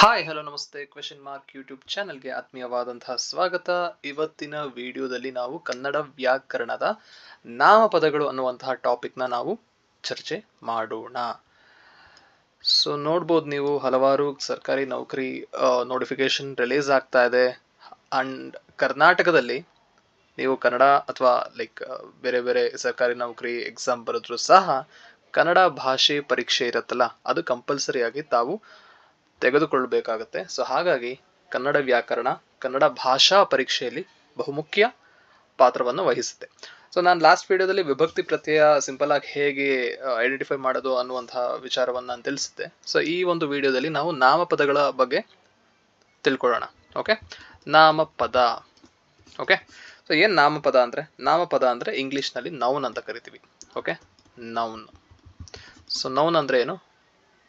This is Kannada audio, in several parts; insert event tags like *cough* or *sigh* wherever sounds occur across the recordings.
ಹಾಯ್ ಹಲೋ ನಮಸ್ತೆ. ಕ್ವೆಶನ್ ಮಾರ್ಕ್ ಯೂಟ್ಯೂಬ್ ಚಾನಲ್ಗೆ ಆತ್ಮೀಯವಾದಂತಹ ಸ್ವಾಗತ. ಇವತ್ತಿನ ವಿಡಿಯೋದಲ್ಲಿ ನಾವು ಕನ್ನಡ ವ್ಯಾಕರಣದ ನಾಮಪದಗಳು ಅನ್ನುವಂತಹ ಟಾಪಿಕ್ನ ನಾವು ಚರ್ಚೆ ಮಾಡೋಣ. ಸೊ ನೋಡ್ಬೋದು ನೀವು, ಹಲವಾರು ಸರ್ಕಾರಿ ನೌಕರಿ ನೋಟಿಫಿಕೇಶನ್ ರಿಲೀಸ್ ಆಗ್ತಾ ಇದೆ. ಅಂಡ್ ಕರ್ನಾಟಕದಲ್ಲಿ ನೀವು ಕನ್ನಡ ಅಥವಾ ಲೈಕ್ ಬೇರೆ ಬೇರೆ ಸರ್ಕಾರಿ ನೌಕರಿ ಎಕ್ಸಾಮ್ ಬರೆದ್ರು ಸಹ ಕನ್ನಡ ಭಾಷೆ ಪರೀಕ್ಷೆ ಇರುತ್ತಲ್ಲ, ಅದು ಕಂಪಲ್ಸರಿಯಾಗಿ ತಾವು ತೆಗೆದುಕೊಳ್ಳಬೇಕಾಗುತ್ತೆ. ಸೊ ಹಾಗಾಗಿ ಕನ್ನಡ ವ್ಯಾಕರಣ, ಕನ್ನಡ ಭಾಷಾ ಪರೀಕ್ಷೆಯಲ್ಲಿ ಬಹುಮುಖ್ಯ ಪಾತ್ರವನ್ನು ವಹಿಸುತ್ತೆ. ಸೊ ನಾನು ಲಾಸ್ಟ್ ವಿಡಿಯೋದಲ್ಲಿ ವಿಭಕ್ತಿ ಪ್ರತ್ಯಯ ಸಿಂಪಲ್ ಆಗಿ ಹೇಗೆ ಐಡೆಂಟಿಫೈ ಮಾಡೋದು ಅನ್ನುವಂತಹ ವಿಚಾರವನ್ನು ನಾನು ತಿಳಿಸಿದ್ದೆ ಸೊ ಈ ಒಂದು ವಿಡಿಯೋದಲ್ಲಿ ನಾವು ನಾಮಪದಗಳ ಬಗ್ಗೆ ತಿಳ್ಕೊಳ್ಳೋಣ. ಓಕೆ ನಾಮಪದ. ಓಕೆ ಸೊ ಏನು ನಾಮಪದ ಅಂದರೆ? ನಾಮಪದ ಅಂದರೆ ಇಂಗ್ಲೀಷ್ನಲ್ಲಿ ನೌನ್ ಅಂತ ಕರಿತೀವಿ. ಓಕೆ ನೌನ್ ಸೊ ನೌನ್ ಅಂದರೆ ಏನು?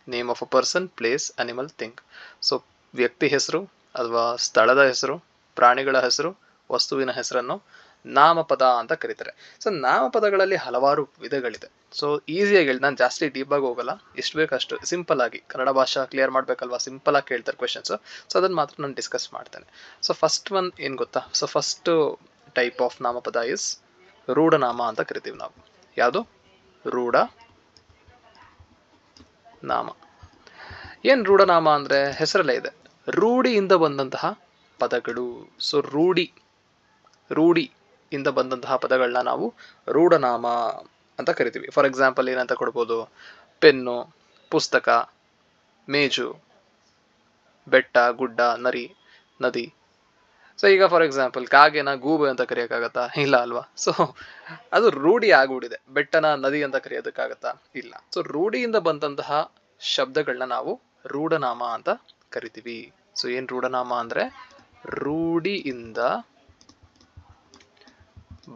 Name of a person place animal thing so ವ್ಯಕ್ತಿ ಹೆಸರು ಅಥವಾ ಸ್ಥಳದ ಹೆಸರು, ಪ್ರಾಣಿಗಳ ಹೆಸರು, ವಸ್ತುವಿನ ಹೆಸರನ್ನು ನಾಮಪದ ಅಂತ ಕರೀತಾರೆ. ಸೊ ನಾಮಪದಗಳಲ್ಲಿ ಹಲವಾರು ವಿಧಗಳಿದೆ. ಸೊ ಈಸಿಯಾಗಿ ಹೇಳಿ, ನಾನು ಜಾಸ್ತಿ ಡೀಪಾಗಿ ಹೋಗಲ್ಲ. ಎಷ್ಟು ಬೇಕಷ್ಟು ಸಿಂಪಲ್ ಆಗಿ. ಕನ್ನಡ ಭಾಷಾ ಕ್ಲಿಯರ್ ಮಾಡಬೇಕಲ್ವಾ? ಸಿಂಪಲ್ ಆಗಿ ಕೇಳ್ತಾರೆ ಕ್ವೆಶನ್ಸು ಸೊ ಅದನ್ನು ಮಾತ್ರ ನಾನು ಡಿಸ್ಕಸ್ ಮಾಡ್ತೇನೆ. ಸೊ ಫಸ್ಟ್ ಒನ್ ಏನು ಗೊತ್ತಾ? ಸೊ ಫಸ್ಟ್ ಟೈಪ್ ಆಫ್ ನಾಮಪದ ಇಸ್ ರೂಢನಾಮ ಅಂತ ಕರಿತೀವಿ ನಾವು. ಯಾವುದು? ರೂಢ ನಾಮ. ಏನು ರೂಢನಾಮ ಅಂದರೆ ಹೆಸರಲ್ಲೇ ಇದೆ. ರೂಢಿಯಿಂದ ಬಂದಂತಹ ಪದಗಳು. ಸೊ ರೂಢಿ ರೂಢಿ ಇಂದ ಬಂದಂತಹ ಪದಗಳನ್ನ ನಾವು ರೂಢನಾಮ ಅಂತ ಕರಿತೀವಿ. ಫಾರ್ ಎಕ್ಸಾಂಪಲ್ ಏನಂತ ಕೊಡ್ಬೋದು? ಪೆನ್ನು, ಪುಸ್ತಕ, ಮೇಜು, ಬೆಟ್ಟ, ಗುಡ್ಡ, ನರಿ, ನದಿ. ಸೊ ಈಗ ಫಾರ್ ಎಕ್ಸಾಂಪಲ್ ಕಾಗೆನ ಗೂಬೆ ಅಂತ ಕರೆಯೋಕ್ಕಾಗತ್ತಾ? ಇಲ್ಲ ಅಲ್ವಾ? ಸೊ ಅದು ರೂಢಿ ಆಗ್ಬಿಟ್ಟಿದೆ. ಬೆಟ್ಟನ ನದಿ ಅಂತ ಕರೆಯೋದಕ್ಕಾಗತ್ತಾ? ಇಲ್ಲ. ಸೊ ರೂಢಿಯಿಂದ ಬಂದಂತಹ ಶಬ್ದಗಳನ್ನ ನಾವು ರೂಢನಾಮ ಅಂತ ಕರಿತೀವಿ. ಸೊ ಏನ್ ರೂಢನಾಮ ಅಂದ್ರೆ ರೂಢಿಯಿಂದ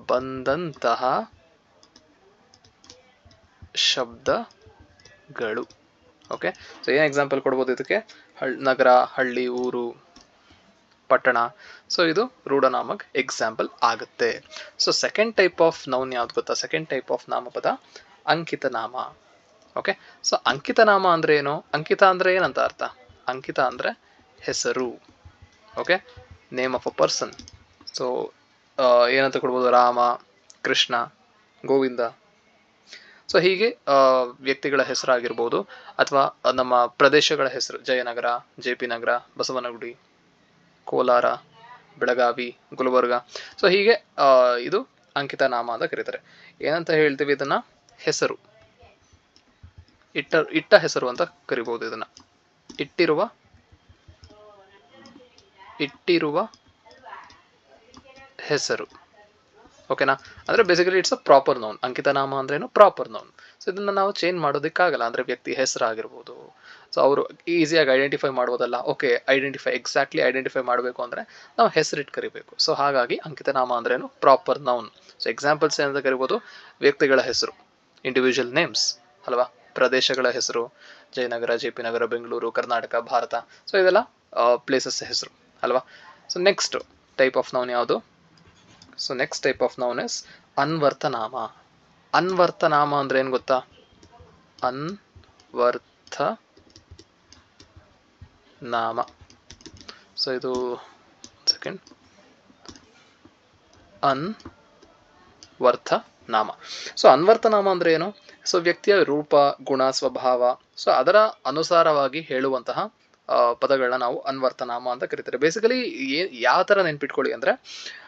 ಬಂದಂತಹ ಶಬ್ದಗಳು. ಓಕೆ ಸೊ ಏನು ಎಕ್ಸಾಂಪಲ್ ಕೊಡ್ಬೋದು ಇದಕ್ಕೆ? ಹಳ್ ನಗರ, ಹಳ್ಳಿ, ಊರು. ಪಟ್ಟಣ ಸೊ ಇದು ರೂಢನಾಮಕ್ ಎಕ್ಸಾಂಪಲ್ ಆಗುತ್ತೆ. So second type of noun ಯಾವ್ದು ಗೊತ್ತಾ? ಸೆಕೆಂಡ್ ಟೈಪ್ ಆಫ್ ನಾಮಪದ ಅಂಕಿತ ನಾಮ ಓಕೆ ಸೊ ಅಂಕಿತ ನಾಮ ಅಂದ್ರೆ ಏನು? ಅಂಕಿತ ಅಂದ್ರೆ ಏನಂತ ಅರ್ಥ? ಅಂಕಿತ ಅಂದ್ರೆ ಹೆಸರು. Okay name of a person so ಏನಂತ ಕೊಡ್ಬೋದು? ರಾಮ, ಕೃಷ್ಣ, ಗೋವಿಂದ. ಸೊ ಹೀಗೆ ವ್ಯಕ್ತಿಗಳ ಹೆಸರಾಗಿರ್ಬೋದು. ಅಥವಾ ನಮ್ಮ ಪ್ರದೇಶಗಳ ಹೆಸರು. Jayanagar, J P Nagar, Basavanagudi. Kolar, Belagavi, Gulbarga. So ಹೀಗೆ ಇದು ಅಂಕಿತ ನಾಮ ಅಂತ ಕರೀತಾರೆ. ಏನಂತ ಹೇಳ್ತೀವಿ ಇದನ್ನ? ಹೆಸರು. ಇಟ್ಟ ಇಟ್ಟ ಹೆಸರು ಅಂತ ಕರಿಬಹುದು ಇದನ್ನ. ಇಟ್ಟಿರುವ ಇಟ್ಟಿರುವ ಹೆಸರು. ಓಕೆನಾ? ಅಂದ್ರೆ basically it's a proper noun ಅಂಕಿತ ನಾಮ ಏನು? ಪ್ರಾಪರ್ ನೌನ್ ಸೊ ಇದನ್ನ ನಾವು ಚೇಂಜ್ ಮಾಡೋದಕ್ಕಾಗಲ್ಲ. ಅಂದ್ರೆ ವ್ಯಕ್ತಿ ಹೆಸರಾಗಿರ್ಬೋದು ಸೊ ಅವರು ಈಸಿಯಾಗಿ ಐಡೆಂಟಿಫೈ ಮಾಡ್ಬೋದಲ್ಲ. ಓಕೆ ಐಡೆಂಟಿಫೈ ಎಕ್ಸಾಕ್ಟ್ಲಿ ಐಡೆಂಟಿಫೈ ಮಾಡಬೇಕು ಅಂದರೆ ನಾವು ಹೆಸರಿಟ್ಟು ಕರಿಬೇಕು. ಸೊ ಹಾಗಾಗಿ ಅಂಕಿತ ನಾಮ ಅಂದ್ರೇನು ಪ್ರಾಪರ್ ನೌನ್ ಸೊ ಎಕ್ಸಾಂಪಲ್ಸ್ ಏನಂತ ಕರಿಬೋದು? ವ್ಯಕ್ತಿಗಳ ಹೆಸರು ಇಂಡಿವಿಜುವಲ್ ನೇಮ್ಸ್ ಅಲ್ವಾ? ಪ್ರದೇಶಗಳ ಹೆಸರು, Jayanagar, J P Nagar, Bengaluru, Karnataka, Bharat. So ಇದೆಲ್ಲ ಪ್ಲೇಸಸ್ ಹೆಸರು ಅಲ್ವಾ? So next type of noun ಯಾವುದು? So next type of noun is ಅನ್ವರ್ತನಾಮ. ಅನ್ವರ್ತನಾಮ ಅಂದ್ರೆ ಏನು ಗೊತ್ತಾ? ಅನ್ವರ್ಥ ನಾಮ. ಸೊ ಇದು ಸೆಕೆಂಡ್ ಅನ್ವರ್ಥ ನಾಮ. ಸೊ ಅನ್ವರ್ಥ ನಾಮ ಅಂದ್ರೆ ಏನು? ಸೊ ವ್ಯಕ್ತಿಯ ರೂಪ, ಗುಣ, ಸ್ವಭಾವ. ಸೊ ಅದರ ಅನುಸಾರವಾಗಿ ಹೇಳುವಂತಹ ಪದಗಳನ್ನ ನಾವು ಅನ್ವರ್ತನಾಮ ಅಂತ ಕರಿತಾರೆ. ಬೇಸಿಕಲಿ ಯಾವ ಥರ ನೆನ್ಪಿಟ್ಕೊಳ್ಳಿ ಅಂದರೆ,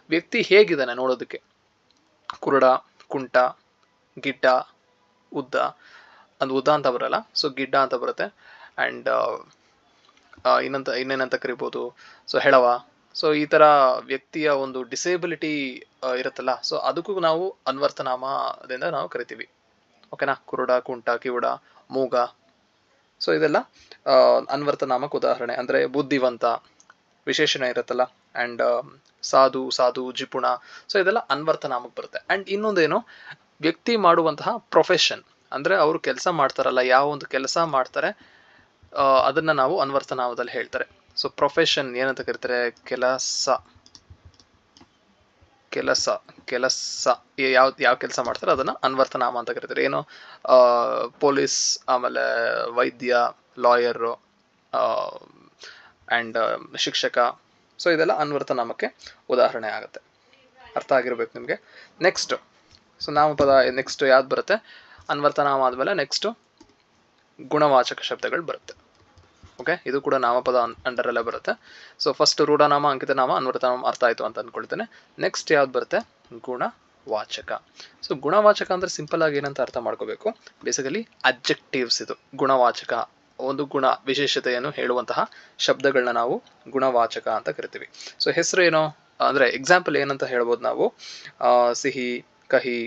ವ್ಯಕ್ತಿ ಹೇಗಿದ್ದಾನೆ ನೋಡೋದಕ್ಕೆ? ಕುರುಡ, ಕುಂಟ, ಗಿಡ್ಡ, ಉದ್ದ. ಅದು ಉದ್ದ ಅಂತ ಬರಲ್ಲ. ಸೊ ಗಿಡ್ಡ ಅಂತ ಬರುತ್ತೆ. ಆ್ಯಂಡ್ ಇನ್ನಂತ, ಇನ್ನೇನಂತ ಕರಿಬೋದು. ಸೊ ಹೇಳವ ಸೊ ಈ ತರ ವ್ಯಕ್ತಿಯ ಒಂದು ಡಿಸೇಬಿಲಿಟಿ ಇರುತ್ತಲ್ಲ. ಸೊ ಅದಕ್ಕೂ ನಾವು ಅನ್ವರ್ತನಾಮದಿಂದ ನಾವು ಕರಿತೀವಿ. ಓಕೆನಾ ಕುರುಡ, ಕುಂಟ, ಕಿವುಡ, ಮೂಗ. ಸೊ ಇದೆಲ್ಲ ಅನ್ವರ್ತನಾಮಕ್ಕೆ ಉದಾಹರಣೆ. ಅಂದ್ರೆ ಬುದ್ಧಿವಂತ ವಿಶೇಷಣ ಇರುತ್ತಲ್ಲ. ಅಂಡ್ ಸಾಧು ಸಾಧು, ಜಿಪುಣ. ಸೊ ಇದೆಲ್ಲ ಅನ್ವರ್ತನಾಮಕ್ಕೆ ಬರುತ್ತೆ. ಅಂಡ್ ಇನ್ನೊಂದೇನು, ವ್ಯಕ್ತಿ ಮಾಡುವಂತಹ ಪ್ರೊಫೆಷನ್ ಅಂದ್ರೆ ಅವರು ಕೆಲಸ ಮಾಡ್ತಾರಲ್ಲ ಯಾವ ಒಂದು ಕೆಲಸ ಮಾಡ್ತಾರೆ ಅದನ್ನು ನಾವು ಅನ್ವರ್ತನಾಮದಲ್ಲಿ ಹೇಳ್ತಾರೆ. ಸೊ ಪ್ರೊಫೆಷನ್ ಏನಂತ ಕರಿತಾರೆ? ಕೆಲಸ. ಕೆಲಸ. ಕೆಲಸ. ಯಾವ ಯಾವ ಕೆಲಸ ಮಾಡ್ತಾರೆ? ಅದನ್ನ ಅನ್ವರ್ತನಾಮ ಅಂತ ಕರೀತಾರೆ. ಏನು? ಪೊಲೀಸ್, ಆಮೇಲೆ ವೈದ್ಯ, ಲಾಯರು ಆ್ಯಂಡ್ ಶಿಕ್ಷಕ. ಸೊ ಇದೆಲ್ಲ ಅನ್ವರ್ಥ ನಾಮಕ್ಕೆ ಉದಾಹರಣೆ ಆಗುತ್ತೆ. ಅರ್ಥ ಆಗಿರ್ಬೇಕು ನಿಮಗೆ? ನೆಕ್ಸ್ಟ್ ಸೊ ನಾಮಪದ ನೆಕ್ಸ್ಟ್ ಯಾವ್ದು ಬರುತ್ತೆ? ಅನ್ವರ್ಥನಾಮ ಆದಮೇಲೆ ನೆಕ್ಸ್ಟು ಗುಣವಾಚಕ ಶಬ್ದಗಳು ಬರುತ್ತೆ. ಓಕೆ ಇದು ಕೂಡ ನಾಮಪದ ಅಂಡರಲ್ಲೇ ಬರುತ್ತೆ. ಸೊ ಫಸ್ಟ್ ರೂಢನಾಮ ಅಂಕಿತ ನಾಮ ಅನ್ವರ್ಥನಾಮ ಅರ್ಥ ಆಯಿತು ಅಂತ ಅಂದ್ಕೊಳ್ತೇನೆ ನೆಕ್ಸ್ಟ್ ಯಾವ್ದು ಬರುತ್ತೆ? ಗುಣವಾಚಕ. ಸೊ ಗುಣವಾಚಕ ಅಂದರೆ ಸಿಂಪಲ್ ಆಗಿ ಏನಂತ ಅರ್ಥ ಮಾಡ್ಕೋಬೇಕು? ಬೇಸಿಕಲಿ ಅಬ್ಜೆಕ್ಟಿವ್ಸ್ ಇದು. ಗುಣವಾಚಕ. ಒಂದು ಗುಣ ವಿಶೇಷತೆಯನ್ನು ಹೇಳುವಂತಹ ಶಬ್ದಗಳನ್ನ ನಾವು ಗುಣವಾಚಕ ಅಂತ ಕರಿತೀವಿ. ಸೊ ಹೆಸರು ಏನೋ? ಅಂದರೆ ಎಕ್ಸಾಂಪಲ್ ಏನಂತ ಹೇಳ್ಬೋದು ನಾವು. ಸಿಹಿ, ಕಹಿ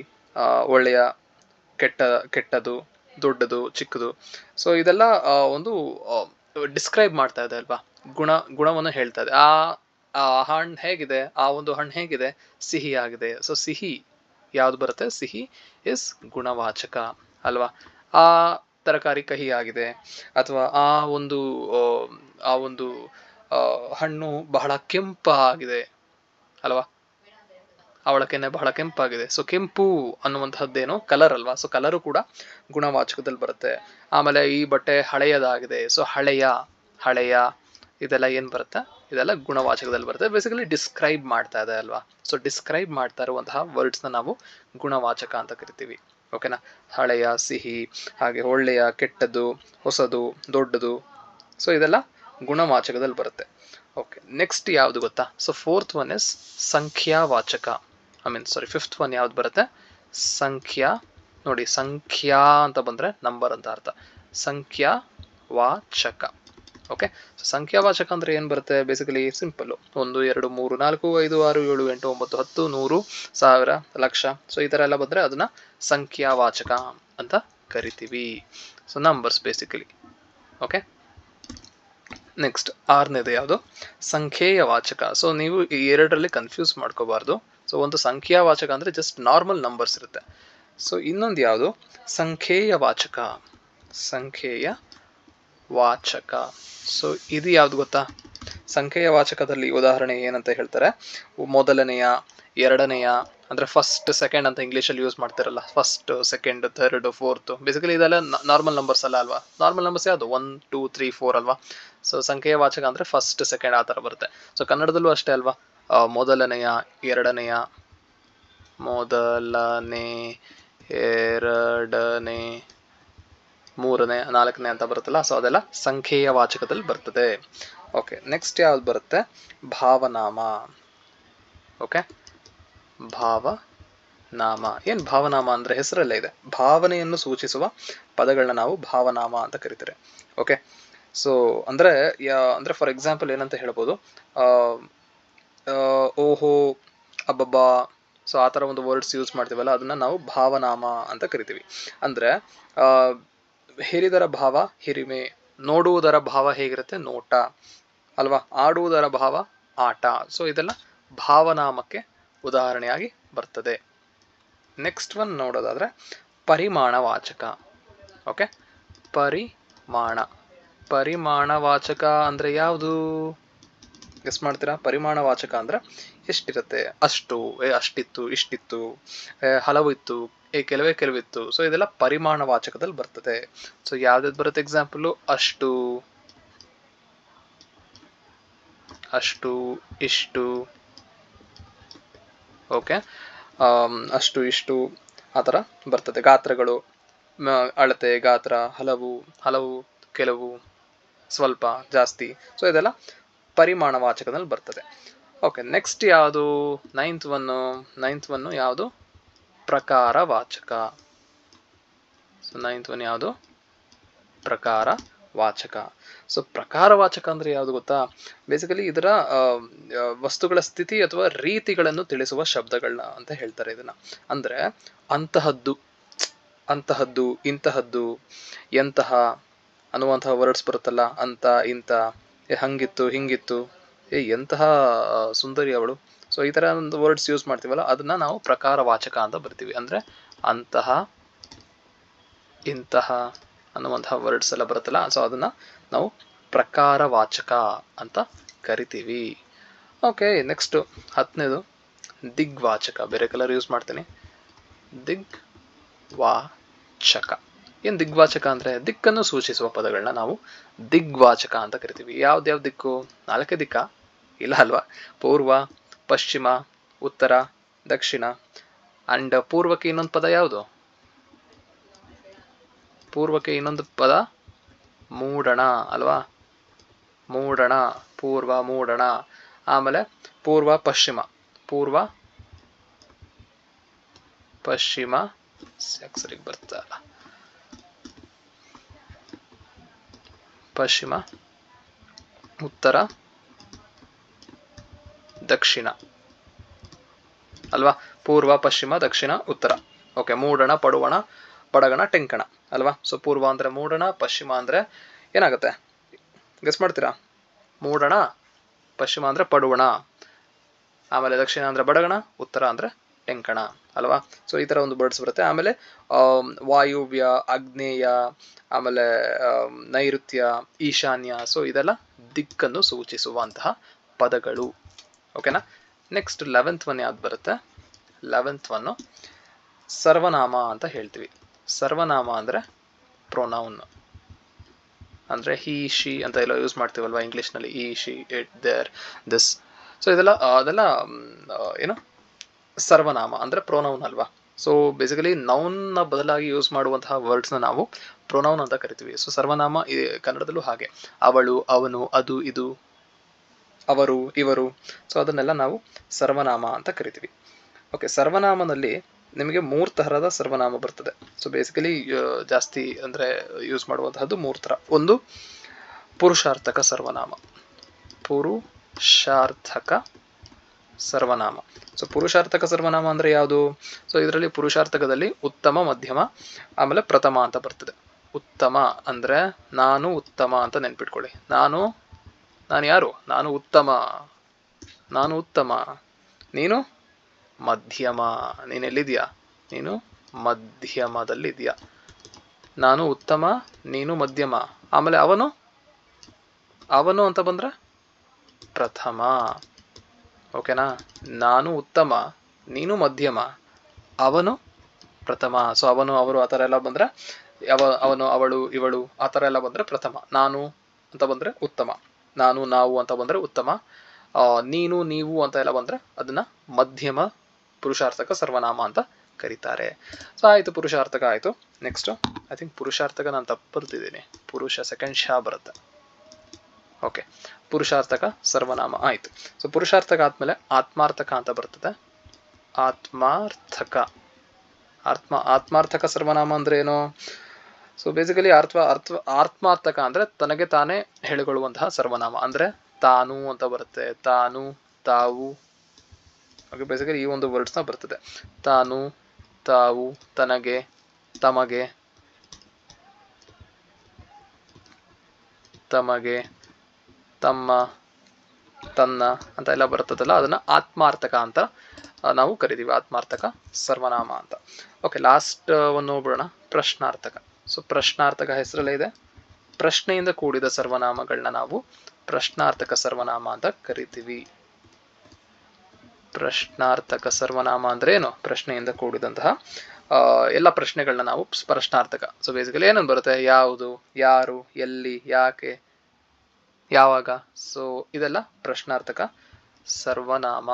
ಒಳ್ಳೆಯ, ಕೆಟ್ಟ, ಕೆಟ್ಟದು, ದೊಡ್ಡದು, ಚಿಕ್ಕದು. ಸೊ ಇದೆಲ್ಲ ಒಂದು ಡಿಸ್ಕ್ರೈಬ್ ಮಾಡ್ತಾ ಇದೆ ಅಲ್ವಾ? ಗುಣ ಗುಣವನ್ನು ಹೇಳ್ತಾ ಇದೆ. ಆ ಆ ಹಣ್ಣು ಹೇಗಿದೆ? ಆ ಒಂದು ಹಣ್ಣು ಹೇಗಿದೆ? ಸಿಹಿ ಆಗಿದೆ. ಸೊ ಸಿಹಿ ಯಾವ್ದು ಬರುತ್ತೆ? ಸಿಹಿ ಇಸ್ ಗುಣವಾಚಕ ಅಲ್ವಾ? ಆ ತರಕಾರಿ ಕಹಿ ಆಗಿದೆ. ಅಥವಾ ಆ ಒಂದು ಆ, ಒಂದು ಹಣ್ಣು ಬಹಳ ಕೆಂಪಾಗಿದೆ ಅಲ್ವಾ? ಅವಳ ಕೆನ್ನೆ ಬಹಳ ಕೆಂಪಾಗಿದೆ. ಸೊ ಕೆಂಪು ಅನ್ನುವಂತಹದ್ದೇನು ಕಲರ್ ಅಲ್ವಾ? ಸೊ ಕಲರು ಕೂಡ ಗುಣವಾಚಕದಲ್ಲಿ ಬರುತ್ತೆ. ಆಮೇಲೆ ಈ ಬಟ್ಟೆ ಹಳೆಯದಾಗಿದೆ. ಸೊ ಹಳೆಯ ಹಳೆಯ ಇದೆಲ್ಲ ಏನು ಬರುತ್ತೆ? ಇದೆಲ್ಲ ಗುಣವಾಚಕದಲ್ಲಿ ಬರುತ್ತೆ. ಬೇಸಿಕಲಿ ಡಿಸ್ಕ್ರೈಬ್ ಮಾಡ್ತಾ ಇದೆ ಅಲ್ವಾ? ಸೊ ಡಿಸ್ಕ್ರೈಬ್ ಮಾಡ್ತಾ ಇರುವಂತಹ ವರ್ಡ್ಸ್ನ ನಾವು ಗುಣವಾಚಕ ಅಂತ ಕರಿತೀವಿ. ಓಕೆನಾ ಹಳೆಯ, ಸಿಹಿ, ಹಾಗೆ ಒಳ್ಳೆಯ, ಕೆಟ್ಟದ್ದು, ಹೊಸದು, ದೊಡ್ಡದು. ಸೊ ಇದೆಲ್ಲ ಗುಣವಾಚಕದಲ್ಲಿ ಬರುತ್ತೆ. ಓಕೆ ನೆಕ್ಸ್ಟ್ ಯಾವುದು ಗೊತ್ತಾ? So fourth one is ಸಂಖ್ಯಾವಾಚಕ. I mean sorry fifth one ಯಾವ್ದು ಬರುತ್ತೆ? ಸಂಖ್ಯಾ. ನೋಡಿ, ಸಂಖ್ಯಾ ಅಂತ ಬಂದ್ರೆ ನಂಬರ್ ಅಂತ ಅರ್ಥ. ಸಂಖ್ಯಾ ವಾಚಕ. ಓಕೆ ಸಂಖ್ಯಾವಾಚಕ ಅಂದ್ರೆ ಏನು ಬರುತ್ತೆ? ಬೇಸಿಕಲಿ ಸಿಂಪಲ್ ಒಂದು, ಎರಡು, ಮೂರು, ನಾಲ್ಕು, ಐದು, ಆರು, ಏಳು, ಎಂಟು, ಒಂಬತ್ತು, ಹತ್ತು, ನೂರು, ಸಾವಿರ, ಲಕ್ಷ. ಸೊ ಈ ಥರ ಎಲ್ಲ ಬಂದ್ರೆ ಅದನ್ನ ಸಂಖ್ಯಾವಾಚಕ ಅಂತ ಕರಿತೀವಿ. So numbers basically okay next ಆರನೇದು ಯಾವುದು? ಸಂಖ್ಯೆಯ ವಾಚಕ. ಸೊ ನೀವು ಈ ಎರಡರಲ್ಲಿ ಕನ್ಫ್ಯೂಸ್ ಮಾಡ್ಕೋಬಾರ್ದು. ಸೊ ಒಂದು ಸಂಖ್ಯಾವಾಚಕ ಅಂದ್ರೆ ಜಸ್ಟ್ ನಾರ್ಮಲ್ ನಂಬರ್ಸ್ ಇರುತ್ತೆ. ಸೊ ಇನ್ನೊಂದು ಯಾವುದು? ಸಂಖ್ಯೆಯ ವಾಚಕ ಸಂಖ್ಯೆಯ ವಾಚಕ ಸೊ ಇದು ಯಾವ್ದು ಗೊತ್ತಾ? ಸಂಖ್ಯೆಯ ವಾಚಕದಲ್ಲಿ ಉದಾಹರಣೆ ಏನಂತ ಹೇಳ್ತಾರೆ? ಮೊದಲನೆಯ, ಎರಡನೆಯ, ಅಂದ್ರೆ ಫಸ್ಟ್ ಸೆಕೆಂಡ್ ಅಂತ ಇಂಗ್ಲೀಷಲ್ಲಿ ಯೂಸ್ ಮಾಡ್ತಾರಲ್ಲ. First second third fourth basically ಇದೆಲ್ಲ ನಾರ್ಮಲ್ ನಂಬರ್ಸ್ ಅಲ್ಲ ಅಲ್ವಾ? ನಾರ್ಮಲ್ ನಂಬರ್ಸ್ ಯಾವುದು? ಒನ್ ಟೂ ತ್ರೀ ಫೋರ್ ಅಲ್ವಾ? ಸೊ ಸಂಖ್ಯೆಯ ವಾಚಕ ಅಂದ್ರೆ ಫಸ್ಟ್ ಸೆಕೆಂಡ್ ಆ ಥರ ಬರುತ್ತೆ. ಸೊ ಕನ್ನಡದಲ್ಲೂ ಅಷ್ಟೇ ಅಲ್ವಾ? ಮೊದಲನೆಯ, ಎರಡನೆಯ, ಮೊದಲನೇ, ಎರಡನೇ, ಮೂರನೇ, ನಾಲ್ಕನೇ ಅಂತ ಬರುತ್ತಲ್ಲ ಸೊ ಅದೆಲ್ಲ ಸಂಖ್ಯೆಯ ವಾಚಕದಲ್ಲಿ ಬರ್ತದೆ. ಓಕೆ ನೆಕ್ಸ್ಟ್ ಯಾವ್ದು ಬರುತ್ತೆ? ಭಾವನಾಮ. ಓಕೆ ಭಾವನಾಮ. ಏನು ಭಾವನಾಮ ಅಂದ್ರೆ ಹೆಸರಲ್ಲೇ ಇದೆ. ಭಾವನೆಯನ್ನು ಸೂಚಿಸುವ ಪದಗಳನ್ನ ನಾವು ಭಾವನಾಮ ಅಂತ ಕರಿತಾರೆ. ಓಕೆ ಸೊ ಅಂದ್ರೆ ಅಂದ್ರೆ ಫಾರ್ ಎಕ್ಸಾಂಪಲ್ ಏನಂತ ಹೇಳ್ಬೋದು ಓಹೋ, ಅಬ್ಬಬ್ಬಾ. ಸೊ ಆ ಥರ ಒಂದು ವರ್ಡ್ಸ್ ಯೂಸ್ ಮಾಡ್ತೀವಲ್ಲ, ಅದನ್ನ ನಾವು ಭಾವನಾಮ ಅಂತ ಕರಿತೀವಿ. ಅಂದ್ರೆ ಹಿರಿದರ ಭಾವ ಹಿರಿಮೆ, ನೋಡುವುದರ ಭಾವ ಹೇಗಿರುತ್ತೆ? ನೋಟ. ಅಲ್ವಾ? ಆಡುವುದರ ಭಾವ ಆಟ. ಸೊ ಇದೆಲ್ಲ ಭಾವನಾಮಕ್ಕೆ ಉದಾಹರಣೆಯಾಗಿ ಬರ್ತದೆ. ನೆಕ್ಸ್ಟ್ ಒನ್ ನೋಡೋದಾದ್ರೆ, ಪರಿಮಾಣವಾಚಕ. ಓಕೆ ಪರಿಮಾಣ. ಪರಿಮಾಣವಾಚಕ ಅಂದ್ರೆ ಯಾವುದು? ಗೆಸ್ ಮಾಡ್ತೀರಾ? ಪರಿಮಾಣವಾಚಕ ಅಂದ್ರೆ ಎಷ್ಟಿರುತ್ತೆ? ಅಷ್ಟು, ಏ, ಅಷ್ಟಿತ್ತು, ಇಷ್ಟಿತ್ತು ಹಲವು ಇತ್ತು, ಏ, ಕೆಲವೇ ಕೆಲವಿತ್ತು ಸೊ ಇದೆಲ್ಲ ಪರಿಮಾಣ ವಾಚಕದಲ್ಲಿ ಬರ್ತದೆ. ಸೊ ಯಾವ್ದಾವ್ದು ಬರುತ್ತೆ ಎಕ್ಸಾಂಪಲ್ ಅಷ್ಟು ಅಷ್ಟು, ಇಷ್ಟು ಓಕೆ ಅಷ್ಟು, ಇಷ್ಟು, ಆ ಥರ ಬರ್ತದೆ. ಗಾತ್ರಗಳು ಅಳತೆ, ಗಾತ್ರ, ಹಲವು ಹಲವು, ಕೆಲವು, ಸ್ವಲ್ಪ ಜಾಸ್ತಿ. ಸೊ ಇದೆಲ್ಲ ಪರಿಮಾಣವಾಚಕದಲ್ಲಿ ಬರ್ತದೆ. ಓಕೆ ನೆಕ್ಸ್ಟ್ ಯಾವುದು? ನೈನ್ತ್ ಒನ್ನು ನೈನ್ತ್ ಒನ್ನು ಯಾವುದು? ಪ್ರಕಾರವಾಚಕ ಸೊ ನೈನ್ತ್ ಒನ್ ಯಾವುದು? ಪ್ರಕಾರ ವಾಚಕ. ಸೊ ಪ್ರಕಾರವಾಚಕ ಅಂದ್ರೆ ಯಾವುದು ಗೊತ್ತಾ? ಬೇಸಿಕಲಿ ಇದರ ವಸ್ತುಗಳ ಸ್ಥಿತಿ ಅಥವಾ ರೀತಿಗಳನ್ನು ತಿಳಿಸುವ ಶಬ್ದಗಳನ್ನ ಅಂತ ಹೇಳ್ತಾರೆ ಇದನ್ನ. ಅಂದ್ರೆ, ಅಂತಹದ್ದು ಅಂತಹದ್ದು, ಇಂತಹದ್ದು, ಎಂತಹ ಅನ್ನುವಂತಹ ವರ್ಡ್ಸ್ ಬರುತ್ತಲ್ಲ, ಅಂತ, ಇಂತ ಏ, ಹಂಗಿತ್ತು, ಹಿಂಗಿತ್ತು. ಏ, ಎಂತಹ ಸುಂದರಿ ಅವಳು. ಸೊ ಈ ತರ ಒಂದು ವರ್ಡ್ಸ್ ಯೂಸ್ ಮಾಡ್ತೀವಲ್ಲ, ಅದನ್ನ ನಾವು ಪ್ರಕಾರ ವಾಚಕ ಅಂತ ಬರ್ತೀವಿ. ಅಂದ್ರೆ, ಅಂತಹ, ಇಂತಹ ಅನ್ನುವಂತಹ ವರ್ಡ್ಸ್ ಎಲ್ಲ ಬರುತ್ತಲ್ಲ ಸೊ ಅದನ್ನ ನಾವು ಪ್ರಕಾರ ವಾಚಕ ಅಂತ ಕರಿತೀವಿ. ಓಕೆ ನೆಕ್ಸ್ಟ್ ಹತ್ತನೇದು ದಿಗ್ವಾಚಕ. ಬೇರೆ ಕಲರ್ ಯೂಸ್ ಮಾಡ್ತೀನಿ. ದಿಗ್ ವಾಚಕ ಏನು ದಿಗ್ವಾಚಕ ಅಂದರೆ ದಿಕ್ಕನ್ನು ಸೂಚಿಸುವ ಪದಗಳನ್ನ ನಾವು ದಿಗ್ವಾಚಕ ಅಂತ ಕರಿತೀವಿ. ಯಾವ್ದ್ಯಾವ ದಿಕ್ಕು? ನಾಲ್ಕೇ ದಿಕ್ಕ? ಇಲ್ಲ ಅಲ್ವಾ? ಪೂರ್ವ, ಪಶ್ಚಿಮ, ಉತ್ತರ, ದಕ್ಷಿಣ. ಅಂಡ್ ಪೂರ್ವಕ್ಕೆ ಇನ್ನೊಂದು ಪದ ಯಾವುದು? ಪೂರ್ವಕ್ಕೆ ಇನ್ನೊಂದು ಪದ ಮೂಡಣ ಅಲ್ವಾ? ಮೂಡಣ, ಪೂರ್ವ, ಮೂಡಣ. ಆಮೇಲೆ ಪೂರ್ವ, ಪಶ್ಚಿಮ. ಪೂರ್ವ, ಪಶ್ಚಿಮ ಸರಿಗೆ ಬರ್ತಾ ಪಶ್ಚಿಮ, ಉತ್ತರ, ದಕ್ಷಿಣ. ಅಲ್ವಾ? ಪೂರ್ವ, ಪಶ್ಚಿಮ, ದಕ್ಷಿಣ, ಉತ್ತರ. ಓಕೆ ಮೂಡಣ, ಪಡುವಣ, ಪಡಗಣ, ಟೆಂಕಣ. ಅಲ್ವಾ? ಸೊ ಪೂರ್ವ ಅಂದರೆ ಮೂಡಣ, ಪಶ್ಚಿಮ ಅಂದ್ರೆ ಏನಾಗುತ್ತೆ? ಗೆಸ್ ಮಾಡ್ತೀರಾ? ಮೂಡಣ, ಪಶ್ಚಿಮ ಅಂದ್ರೆ ಪಡುವಣ. ಆಮೇಲೆ ದಕ್ಷಿಣ ಅಂದ್ರೆ ಬಡಗಣ ಉತ್ತರ ಅಂದ್ರೆ ಟೆಂಕಣ ಅಲ್ವಾ? ಸೊ ಈ ತರ ಒಂದು ಬರ್ಡ್ಸ್ ಬರುತ್ತೆ. ಆಮೇಲೆ ಆಮ್, ವಾಯುವ್ಯ ಆಗ್ನೇಯ ಆಮೇಲೆ ಆಮ್, ನೈಋತ್ಯ ಈಶಾನ್ಯ ಸೊ ಇದೆಲ್ಲ ದಿಕ್ಕನ್ನು ಸೂಚಿಸುವಂತಹ ಪದಗಳು. ಓಕೆನಾ ನೆಕ್ಸ್ಟ್ ಲೆವೆಂತ್ ಒನ್ ಯಾವ್ದು ಬರುತ್ತೆ? ಲೆವೆಂತ್ ಒನ್ನು ಸರ್ವನಾಮ ಅಂತ ಹೇಳ್ತೀವಿ. ಸರ್ವನಾಮ ಅಂದರೆ ಪ್ರೊನೌನ್ ಅಂದರೆ ಹಿ ಶಿ ಅಂತ ಎಲ್ಲ ಯೂಸ್ ಮಾಡ್ತೀವಲ್ವಾ ಇಂಗ್ಲೀಷ್ನಲ್ಲಿ ಈ she it there this so ಇದೆಲ್ಲ ಅದೆಲ್ಲ ಏನು? ಸರ್ವನಾಮ, ಅಂದರೆ ಪ್ರೊನೌನ್ ಅಲ್ವಾ? ಸೊ ಬೇಸಿಕಲಿ ನೌನ್ನ ಬದಲಾಗಿ ಯೂಸ್ ಮಾಡುವಂತಹ ವರ್ಡ್ಸ್ನ ನಾವು ಪ್ರೊನೌನ್ ಅಂತ ಕರಿತೀವಿ. ಸೊ ಸರ್ವನಾಮ ಕನ್ನಡದಲ್ಲೂ ಹಾಗೆ. ಅವಳು, ಅವನು, ಅದು, ಇದು, ಅವರು, ಇವರು. ಸೊ ಅದನ್ನೆಲ್ಲ ನಾವು ಸರ್ವನಾಮ ಅಂತ ಕರಿತೀವಿ. ಓಕೆ ಸರ್ವನಾಮನಲ್ಲಿ ನಿಮಗೆ ಮೂರು ತರಹದ ಸರ್ವನಾಮ ಬರ್ತದೆ. ಸೊ ಬೇಸಿಕಲಿ ಜಾಸ್ತಿ ಅಂದರೆ ಯೂಸ್ ಮಾಡುವಂತಹದ್ದು ಮೂರು ಥರ ಒಂದು ಪುರುಷಾರ್ಥಕ ಸರ್ವನಾಮ. ಪುರುಷಾರ್ಥಕ ಸರ್ವನಾಮ. ಸೊ ಪುರುಷಾರ್ಥಕ ಸರ್ವನಾಮ ಅಂದ್ರೆ ಯಾವುದು? ಸೊ ಇದರಲ್ಲಿ ಪುರುಷಾರ್ಥಕದಲ್ಲಿ ಉತ್ತಮ, ಮಧ್ಯಮ, ಆಮೇಲೆ ಪ್ರಥಮ ಅಂತ ಬರ್ತದೆ. ಉತ್ತಮ ಅಂದ್ರೆ ನಾನು ಉತ್ತಮ ಅಂತ ನೆನ್ಪಿಟ್ಕೊಳ್ಳಿ. ನಾನು ನಾನು ಯಾರು? ನಾನು ಉತ್ತಮ. ನಾನು ಉತ್ತಮ. ನೀನು ಮಧ್ಯಮ. ನೀನು ಎಲ್ಲಿದ್ಯಾ ನೀನು ಮಧ್ಯಮದಲ್ಲಿದ್ಯಾ ನಾನು ಉತ್ತಮ, ನೀನು ಮಧ್ಯಮ. ಆಮೇಲೆ ಅವನು? ಅವನು ಅಂತ ಬಂದ್ರೆ ಪ್ರಥಮ. ಓಕೆನಾ? ನಾನು ಉತ್ತಮ, ನೀನು ಮಧ್ಯಮ, ಅವನು ಪ್ರಥಮ. ಸೊ ಅವನು, ಅವರು ಆ ಥರ ಎಲ್ಲ ಬಂದ್ರೆ ಯಾವ ಅವನು, ಅವಳು, ಇವಳು ಆ ಥರ ಎಲ್ಲ ಬಂದ್ರೆ ಪ್ರಥಮ. ನಾನು ಅಂತ ಬಂದ್ರೆ ಉತ್ತಮ. ನಾನು, ನಾವು ಅಂತ ಬಂದ್ರೆ ಉತ್ತಮ. ನೀನು, ನೀವು ಅಂತ ಎಲ್ಲ ಬಂದ್ರೆ ಅದನ್ನ ಮಧ್ಯಮ ಪುರುಷಾರ್ಥಕ ಸರ್ವನಾಮ ಅಂತ ಕರೀತಾರೆ. ಸೊ ಆಯಿತು, ಪುರುಷಾರ್ಥಕ ಆಯಿತು. ನೆಕ್ಸ್ಟ್ ಐ ಥಿಂಕ್ ಪುರುಷಾರ್ಥಕ ನಾನು ತಪ್ಪು ಬರ್ತಿದ್ದೀನಿ ಪುರುಷ ಸೆಕೆಂಡ್ ಶಾ ಬರುತ್ತೆ. ಓಕೆ. ಪುರುಷಾರ್ಥಕ ಸರ್ವನಾಮ ಆಯ್ತು. ಸೊ ಪುರುಷಾರ್ಥಕ ಆದ್ಮೇಲೆ ಆತ್ಮಾರ್ಥಕ ಅಂತ ಬರ್ತದೆ. ಆತ್ಮಾರ್ಥಕ. ಆತ್ಮ, ಆತ್ಮಾರ್ಥಕ ಸರ್ವನಾಮ ಅಂದ್ರೆ ಏನು? ಸೊ ಬೇಸಿಕಲಿ ಅರ್ಥ ಅರ್ಥ, ಆತ್ಮಾರ್ಥಕ ಅಂದ್ರೆ ತನಗೆ ತಾನೇ ಹೇಳಿಕೊಳ್ಳುವಂತಹ ಸರ್ವನಾಮ. ಅಂದ್ರೆ ತಾನು ಅಂತ ಬರುತ್ತೆ. ತಾನು, ತಾವು. ಓಕೆ ಬೇಸಿಕಲಿ ಈ ಒಂದು ವರ್ಡ್ಸ್ನ ಬರ್ತದೆ. ತಾನು, ತಾವು, ತನಗೆ, ತಮಗೆ ತಮಗೆ ತಮ್ಮ, ತನ್ನ ಅಂತ ಎಲ್ಲ ಬರ್ತದಲ್ಲ ಅದನ್ನ ಆತ್ಮಾರ್ಥಕ ಅಂತ ನಾವು ಕರಿತೀವಿ. ಆತ್ಮಾರ್ಥಕ, ಸರ್ವನಾಮ ಅಂತ. ಓಕೆ ಲಾಸ್ಟ್ ಒಂದು ನೋಡ್ಬಿಡೋಣ. ಪ್ರಶ್ನಾರ್ಥಕ. ಸೊ ಪ್ರಶ್ನಾರ್ಥಕ ಹೆಸರಲ್ಲೇ ಇದೆ. ಪ್ರಶ್ನೆಯಿಂದ ಕೂಡಿದ ಸರ್ವನಾಮಗಳನ್ನ ನಾವು ಪ್ರಶ್ನಾರ್ಥಕ ಸರ್ವನಾಮ ಅಂತ ಕರಿತೀವಿ. ಪ್ರಶ್ನಾರ್ಥಕ ಸರ್ವನಾಮ ಅಂದ್ರೆ ಏನು? ಪ್ರಶ್ನೆಯಿಂದ ಕೂಡಿದಂತಹ ಎಲ್ಲ ಪ್ರಶ್ನೆಗಳನ್ನ ನಾವು ಪ್ರಶ್ನಾರ್ಥಕ. ಸೊ ಬೇಸಿಕಲಿ ಏನಂತ ಬರುತ್ತೆ? ಯಾವುದು, ಯಾರು, ಎಲ್ಲಿ, ಯಾಕೆ ಯಾವಾಗ? ಸೊ ಇದೆಲ್ಲ ಪ್ರಶ್ನಾರ್ಥಕ. ಸರ್ವನಾಮ.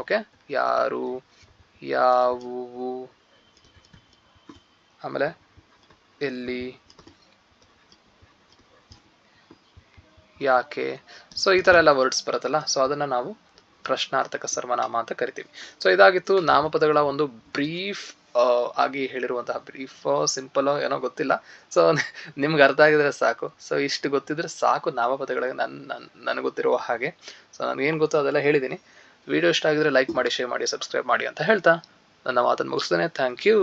ಓಕೆ ಯಾರು, ಯಾವುವು? ಆಮೇಲೆ ಎಲ್ಲಿ? ಯಾಕೆ? ಸೊ ಈ ಥರ ಎಲ್ಲ ವರ್ಡ್ಸ್ ಬರುತ್ತಲ್ಲ ಸೊ ಅದನ್ನು ನಾವು ಪ್ರಶ್ನಾರ್ಥಕ ಸರ್ವನಾಮ ಅಂತ ಕರಿತೀವಿ. ಸೊ ಇದಾಗಿತ್ತು ನಾಮಪದಗಳ ಒಂದು ಬ್ರೀಫ್ ಆಗಿ ಹೇಳಿರುವಂತಹ ಬ್ರೀಫ್ ಸಿಂಪಲ್ ಏನೋ ಗೊತ್ತಿಲ್ಲ. ಸೊ *laughs* ನಿಮ್ಗೆ ಅರ್ಥ ಆಗಿದ್ರೆ ಸಾಕು. ಸೊ ಇಷ್ಟು ಗೊತ್ತಿದ್ರೆ ಸಾಕು ನಾಮಪದಗಳಿಗೆ ನನ್ನ ನನಗೆ ಗೊತ್ತಿರುವ ಹಾಗೆ. ಸೊ ನನಗೇನು ಗೊತ್ತೋ ಅದೆಲ್ಲ ಹೇಳಿದ್ದೀನಿ ವಿಡಿಯೋ ಇಷ್ಟ ಆಗಿದ್ರೆ ಲೈಕ್ ಮಾಡಿ ಶೇರ್ ಮಾಡಿ ಸಬ್ಸ್ಕ್ರೈಬ್ ಮಾಡಿ ಅಂತ ಹೇಳ್ತಾ. ನನ್ನ ಮಾತನ್ನು ಮುಗಿಸ್ತೇನೆ ಥ್ಯಾಂಕ್ ಯು